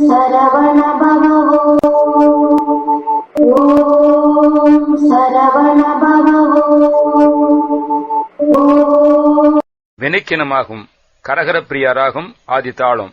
சரவண பவோ ஓம் Saravana பவோ வினைக்கினமாகும் கரகரப்பிரியாராகும் ஆதித்தாளம்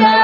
Hare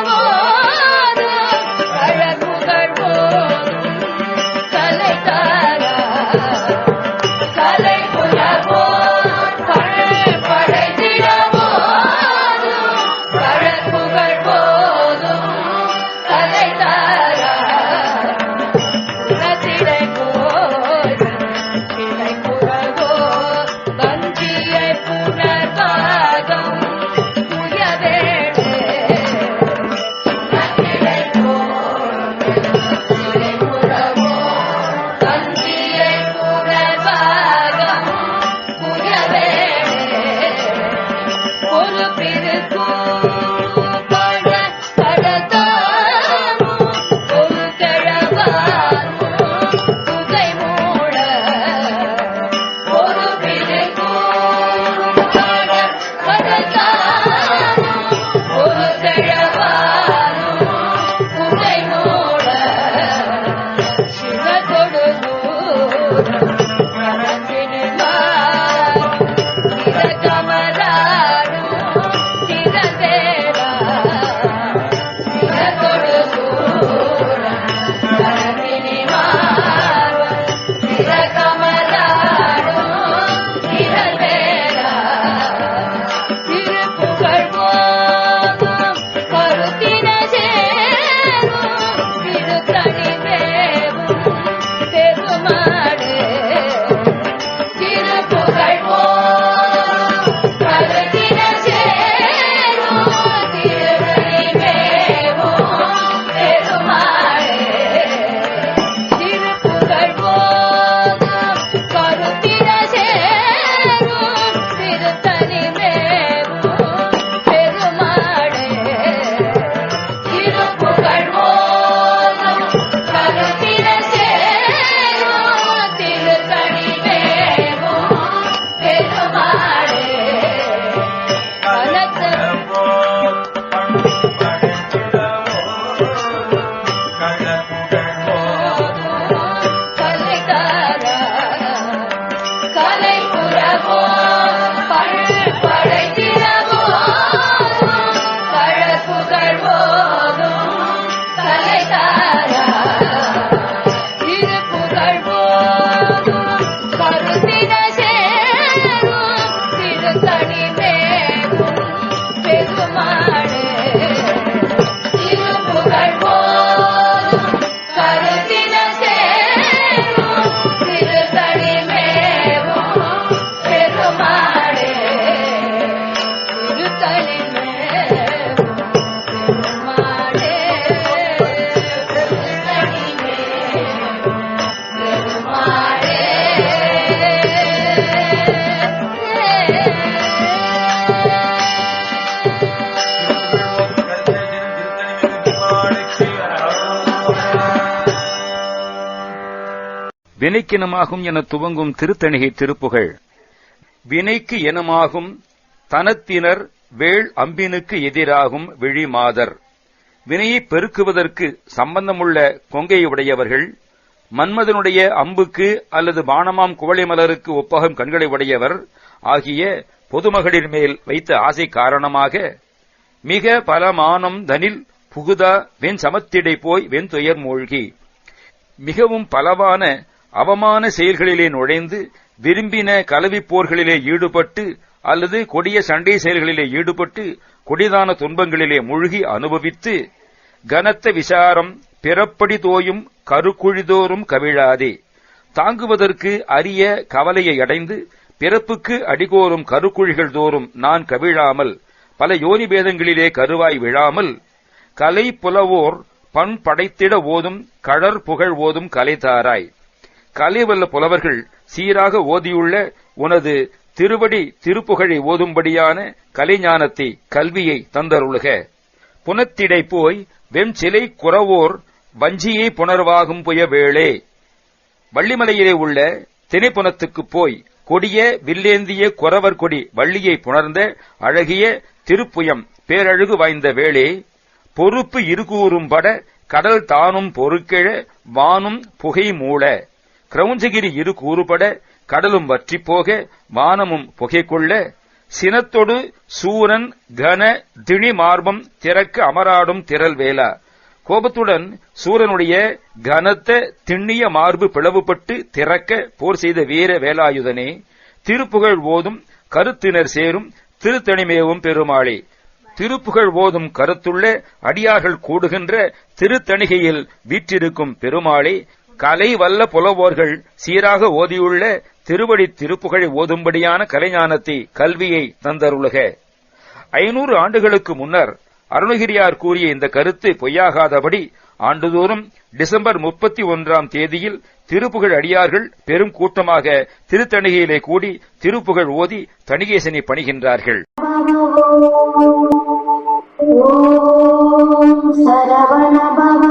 வினைக்கினமாகும் என துவங்கும் திருத்தணிகை திருப்புகள். வினைக்கு இனமாகும் தனத்தினர் வேள் அம்பினுக்கு எதிராகும் விழிமாதர் வினையை பெருக்குவதற்கு சம்பந்தமுள்ள கொங்கையுடையவர்கள் மன்மதனுடைய அம்புக்கு அல்லது பானமாம் குவளை மலருக்கு ஒப்பகம் கண்களை உடையவர் ஆகிய பொதுமகளிர் மேல் வைத்த ஆசை காரணமாக மிக பலமானம் தனில் புகுதா வெண் சமத்திடை போய் வெண்துயர் மூழ்கி. மிகவும் பலவான அவமான செயல்களிலே நுழைந்து விரும்பின கலவிப் போர்களிலே ஈடுபட்டு அல்லது கொடிய சண்டை செயல்களிலே ஈடுபட்டு கொடிதான துன்பங்களிலே மூழ்கி அனுபவித்து கனத்த விசாரம் பிறப்படி தோயும் கருக்குழிதோறும் கவிழாதே. தாங்குவதற்கு அரிய கவலையை அடைந்து பிறப்புக்கு அடிகோரும் கருக்குழிகள் தோறும் நான் கவிழாமல் பல யோனி பேதங்களிலே கருவாய் விழாமல் கலை புலவோர் பண் படைத்திட ஓதும் கழற் புகழ் ஓதும் கலைதாராய். கலைவல்ல புலவர்கள் சீராக ஓதியுள்ள உனது திருவடி திருப்புகழை ஓதும்படியான கலைஞானத்தை கல்வியை தந்தருளுக. புனத்திடை போய் வெம் சிலை குறவோர் வஞ்சியை புணர்வாகும் புய வேளே வள்ளிமலையிலே உள்ள திணைப்புனத்துக்குப் போய் கொடிய வில்லேந்திய குறவர் கொடி வள்ளியை புணர்ந்த அழகிய திருப்புயம் பேரழகு வாய்ந்த வேளே. பொறுப்பு இருகூறும்பட கடல் தானும் பொறுக்கிழ வானும் புகை மூள. கிரௌஞ்சகிரி இரு கூறுபட கடலும் வற்றிப் போக வானமும் புகை கொள்ள சினத்தொடு சூரன் கன திணி மார்பம் திறக்க அமராடும் திரள் வேலா கோபத்துடன் சூரனுடைய கனத்த திண்ணிய மார்பு பிளவுபட்டு திறக்க போர் செய்த வீர வேலாயுதனே திருப்புகழ் ஓதும் கருத்தினர் சேரும் திருத்தணிமேவும் பெருமாளே. திருப்புகழ் ஓதும் கருத்துள்ள அடியார்கள் கூடுகின்ற திருத்தணிகையில் வீற்றிருக்கும் பெருமாளே கலை வல்ல புலவோர்கள் சீராக ஓதியுள்ள திருவடி திருப்புகழை ஓதும்படியான கலைஞானத்தை கல்வியை தந்தருளுக. ஐநூறு ஆண்டுகளுக்கு முன்னர் அருணகிரியார் கூறிய இந்த கருத்து பொய்யாகாதபடி ஆண்டுதோறும் டிசம்பர் முப்பத்தி ஒன்றாம் தேதியில் திருப்புகழ் அடியார்கள் பெரும் கூட்டமாக திருத்தணிகையிலே கூடி திருப்புகழ் ஓதி தணிகேசனை பணிகின்றார்கள். சரவணபவ